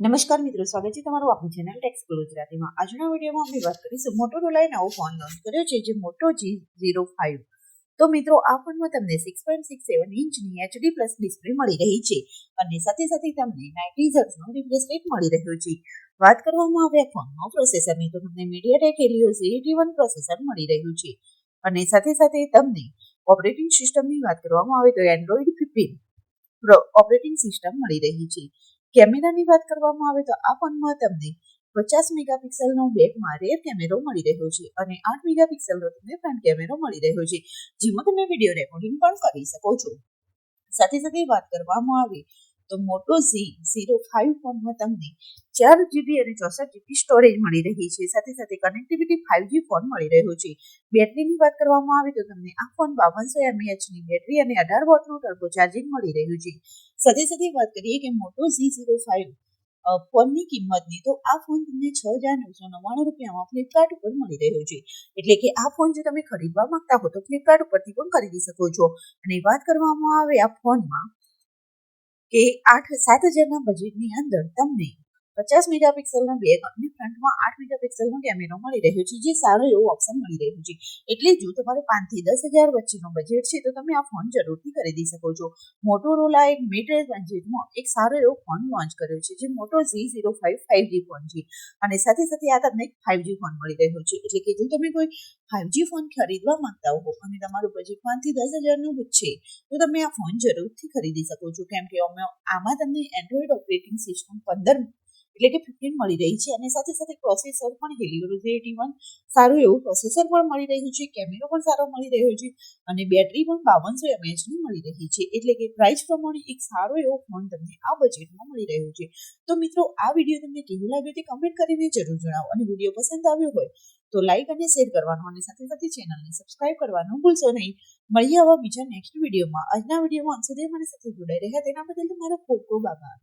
નમસ્કાર મિત્રો, સ્વાગત છે તમારું આપણું ચેનલ ટેક્સ ગુજરાતીમાં. આજના વિડીયોમાં અમે વાત કરીશું મોટોરોલાએ નવો ફોન લોન્ચ કર્યો છે, જે મોટો જી ઝીરો ફાઇવ તો મિત્રો, આ ફોનમાં તમને સિક્સ પોઈન્ટ સિક્સ સેવન ઇંચની એચડી પ્લસ ડિસ્પ્લે મળી રહી છે અને સાથે સાથે તમને નાઇન્ટી હર્ટ્ઝનો રિફ્રેશ રેટ મળી રહ્યો છે. વાત કરવામાં આવે ફોનનો પ્રોસેસરની તો તમને MediaTek Helios AT one processor મળી રહ્યું છે. અને સાથે સાથે તમને ઓપરેટિંગ સિસ્ટમની વાત કરવામાં આવે તો એન્ડ્રોઈડ ફિફ્ટીન ઓપરેટિંગ સિસ્ટમ મળી રહી છે. કેમેરાની વાત કરવામાં આવે તો આ ફોનમાં તમને પચાસ મેગાપિક્સલનો બેકમાં રેર કેમેરો મળી રહ્યો છે અને આઠ મેગાપિક્સલનો તમને ફ્રન્ટ કેમેરો મળી રહ્યો છે. જેમાં તમે વીડિયો રેકોર્ડિંગ પણ કરી શકો છો. સાથે સાથે વાત કરવામાં આવે તો મોટો ઝી, ઝીરો ફાઇવ ફોનમાં તમને ચાર જીબી અને ચોસઠ જીબી સ્ટોરેજ મળી રહી છે. સાથે સાથે કનેક્ટિવિટી ફાઇવ જી ફોન મળી રહ્યો છે. બેટરીની વાત કરવામાં આવે તો તમને આ ફોન બાવનસો એમએચની બેટરી અને અઢાર વોટનું ટર્બો ચાર્જિંગ મળી રહ્યું છે. સાથે સાથે વાત કરીએ કે મોટો ઝી ઝીરો ફાઇવ ફોનની કિંમતની તો આ ફોન તમને છ હજાર નવસો નવ્વાણું રૂપિયામાં ફ્લિપકાર્ટ ઉપર મળી રહ્યો છે. એટલે કે આ ફોન જો તમે ખરીદવા માંગતા હો તો ફ્લિપકાર્ટ ઉપરથી પણ ખરીદી શકો છો. અને વાત કરવામાં આવે આ ફોનમાં કે આઠ સાત હજારના બજેટની અંદર તમને પચાસ મેગાપિક્સલનો બેગ અને ફ્રન્ટમાં આઠ મેગાપિક્સલનો કેમેરો મળી રહ્યો છે, જે સારો એવો ઓપ્શન મળી રહ્યો છે. એટલે જો તમારે પાંચથી દસ હજાર વચ્ચેનો બજેટ છે, તો તમે આ ફોન જરૂરથી ખરીદી શકો છો. મોટોરોલા એક મિડ રેન્જ બજેટમાં એક સારો એવો ફોન લોન્ચ કર્યો છે, જે Moto Z zero five five G phone છે. અને સાથે સાથે આ તમને ફાઇવ જી ફોન મળી રહ્યો છે. એટલે કે જો તમે કોઈ ફાઇવ જી ફોન ખરીદવા માંગતા હો અને તમારું બજેટ પાંચથી દસ હજારનું છે, તો તમે આ ફોન જરૂરથી ખરીદી શકો છો. કેમ કે આમાં તમને એન્ડ્રોઈડ ઓપરેટિંગ સિસ્ટમ પંદર એટલે કે ફિફ્ટીન મળી રહી છે. અને સાથે સાથે પ્રોસેસર પણ હેલિયોરોઝ એટી વન સારું એવું પ્રોસેસર પણ મળી રહ્યું છે કેમેરો પણ સારો મળી રહ્યો છે અને બેટરી પણ બાવનસો એમએચની મળી રહી છે. એટલે કે પ્રાઇસ પ્રમાણે એક સારો એવો ફોન તમને આ બજેટમાં મળી રહ્યો છે. તો મિત્રો, આ વીડિયો તમને કેવું લાગ્યો તે કમેન્ટ કરીને જરૂર જણાવો. અને વીડિયો પસંદ આવ્યો હોય તો લાઇક અને શેર કરવાનું અને સાથે સાથે ચેનલને સબસ્ક્રાઇબ કરવાનું ભૂલશો નહીં. મળીએ આવા બીજા નેક્સ્ટ વિડીયોમાં આજના વિડીયોમાં અંત સુધી મારી સાથે જોડાઈ રહ્યા. તેના બદલ તમારો ખૂબ ખૂબ આભાર.